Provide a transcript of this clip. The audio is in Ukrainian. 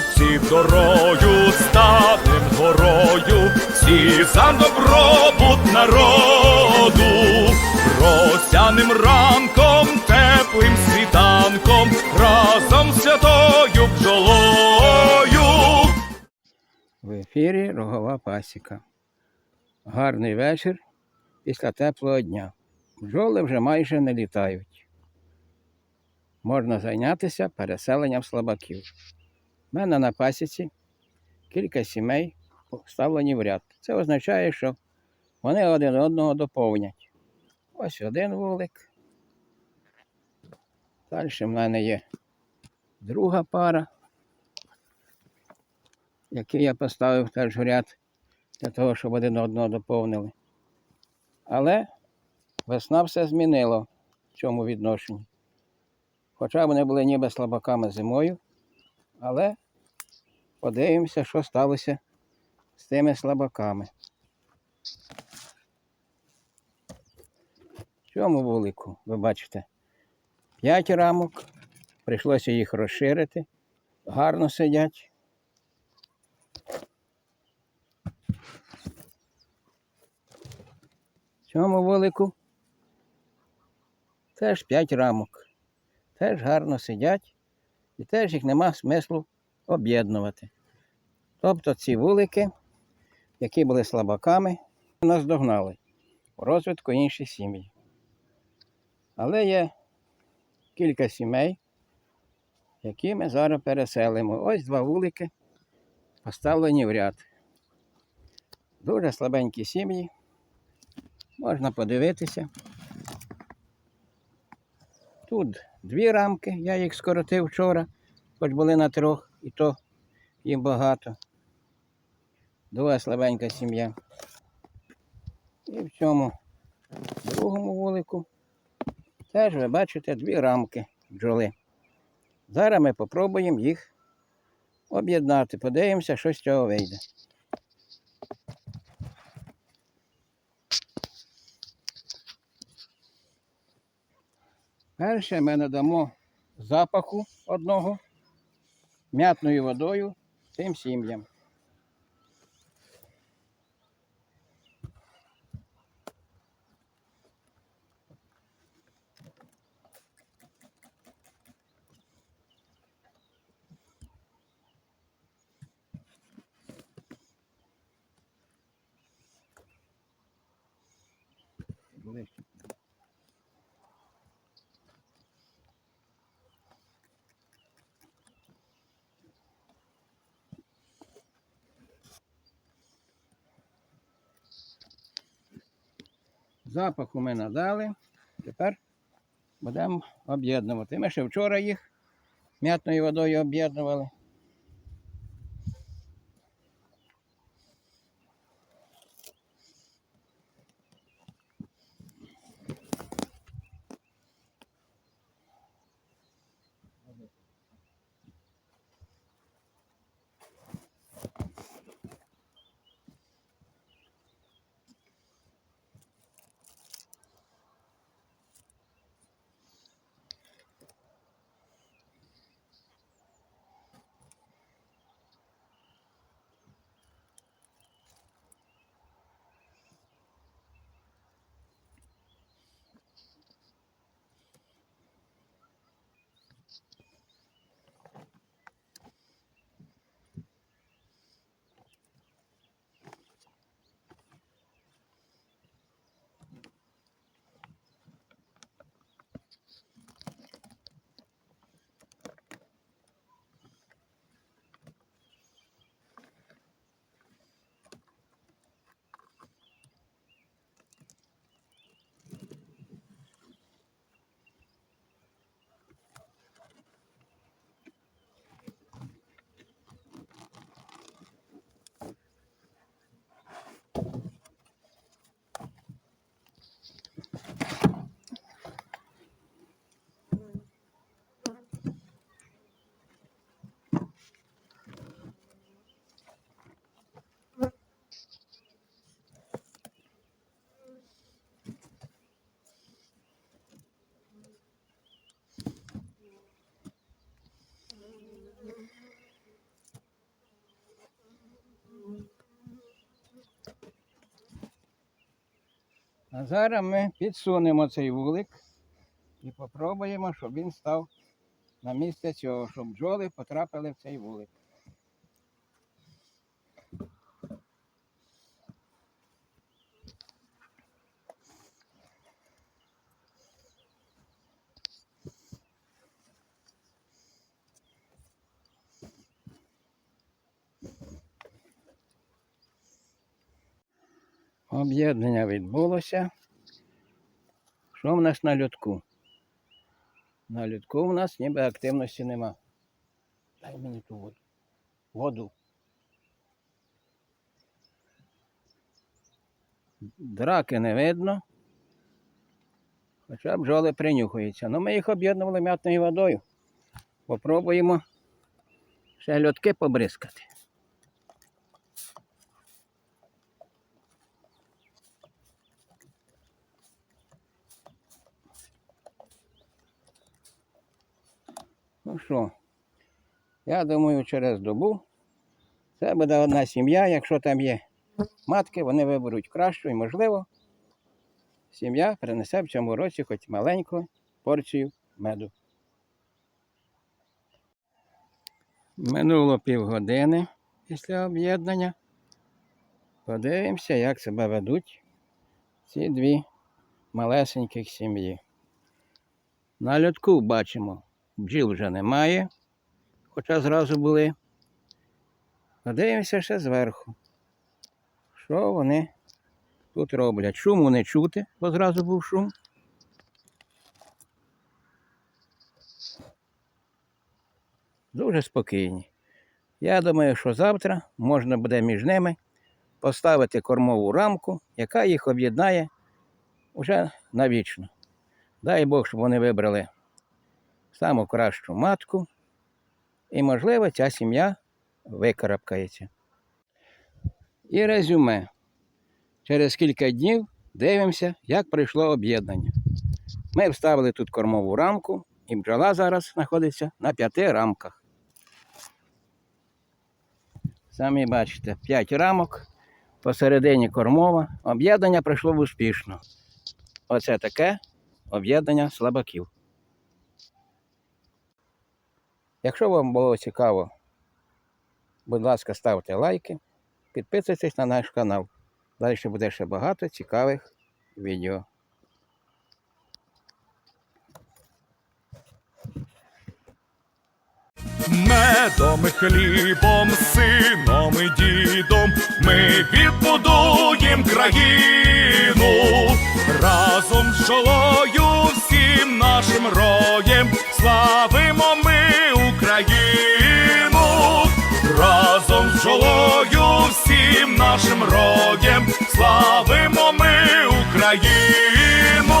хлопці дорою, станем горою, всі за добробут народу, росяним ранком, теплим світанком, разом з святою бджолою. В ефірі Рогова Пасіка. Гарний вечір після теплого дня. Бджоли вже майже не літають. Можна зайнятися переселенням слабаків. У мене на пасіці кілька сімей поставлені в ряд. Це означає, що вони один одного доповнять. Ось один вулик. Далі в мене є друга пара який я поставив теж в ряд для того, щоб один одного доповнили. Але весна все змінила в цьому відношенні. Хоча вони були ніби слабаками зимою, але подивимося, що сталося з тими слабаками. В цьому вулику, ви бачите, 5 рамок. Прийшлося їх розширити. Гарно сидять. В цьому вулику теж 5 рамок. Теж гарно сидять і теж їх нема смислу об'єднувати. Тобто ці вулики, які були слабаками, нас догнали у розвитку інші сім'ї. Але є кілька сімей, які ми зараз переселимо. Ось два вулики поставлені в ряд. Дуже слабенькі сім'ї. Можна подивитися. Тут дві рамки, я їх скоротив вчора, хоч були на трьох, і то їм багато. Друга слабенька сім'я. І в цьому другому вулику теж ви бачите дві рамки бджоли. Зараз ми спробуємо їх об'єднати. Подивимося, що з цього вийде. Перше ми надамо запаху одного м'ятною водою цим сім'ям. Ближче. Запаху ми надали. Тепер будемо об'єднувати. Ми ще вчора їх м'ятною водою об'єднували. А зараз ми підсунемо цей вулик і попробуємо, щоб він став на місце цього, щоб бджоли потрапили в цей вулик. Об'єднання відбулося. Що в нас на льотку? На льотку в нас ніби активності нема. Дай мені ту воду. Воду. Драки не видно. Хоча бджоли принюхуються. Ну ми їх об'єднували м'ятною водою. Попробуємо ще льотки побризкати. Ну що, я думаю, через добу це буде одна сім'я. Якщо там є матки, вони виберуть кращу і, можливо, сім'я принесе в цьому році хоч маленьку порцію меду. Минуло півгодини після об'єднання. Подивимося, як себе ведуть ці дві малесеньких сім'ї. На льотку бачимо, бджіл вже немає, хоча зразу були. Подивимося ще зверху. Що вони тут роблять? Шуму не чути, бо зразу був шум. Дуже спокійні. Я думаю, що завтра можна буде між ними поставити кормову рамку, яка їх об'єднає уже навічно. Дай Бог, щоб вони вибрали саму кращу матку, і, можливо, ця сім'я викарабкається. І резюме. Через кілька днів дивимося, як пройшло об'єднання. Ми вставили тут кормову рамку, і бджола зараз знаходиться на п'яти рамках. Самі бачите, п'ять рамок, посередині кормова. Об'єднання пройшло успішно. Оце таке об'єднання слабаків. Якщо вам було цікаво, будь ласка, ставте лайки, підписуйтесь на наш канал. Далі буде ще багато цікавих відео. Медом хлібом, сином і дідом ми відбудуєм країну разом з жолою всім нашим роєм славимо ми всім нашим роєм славимо ми Україну.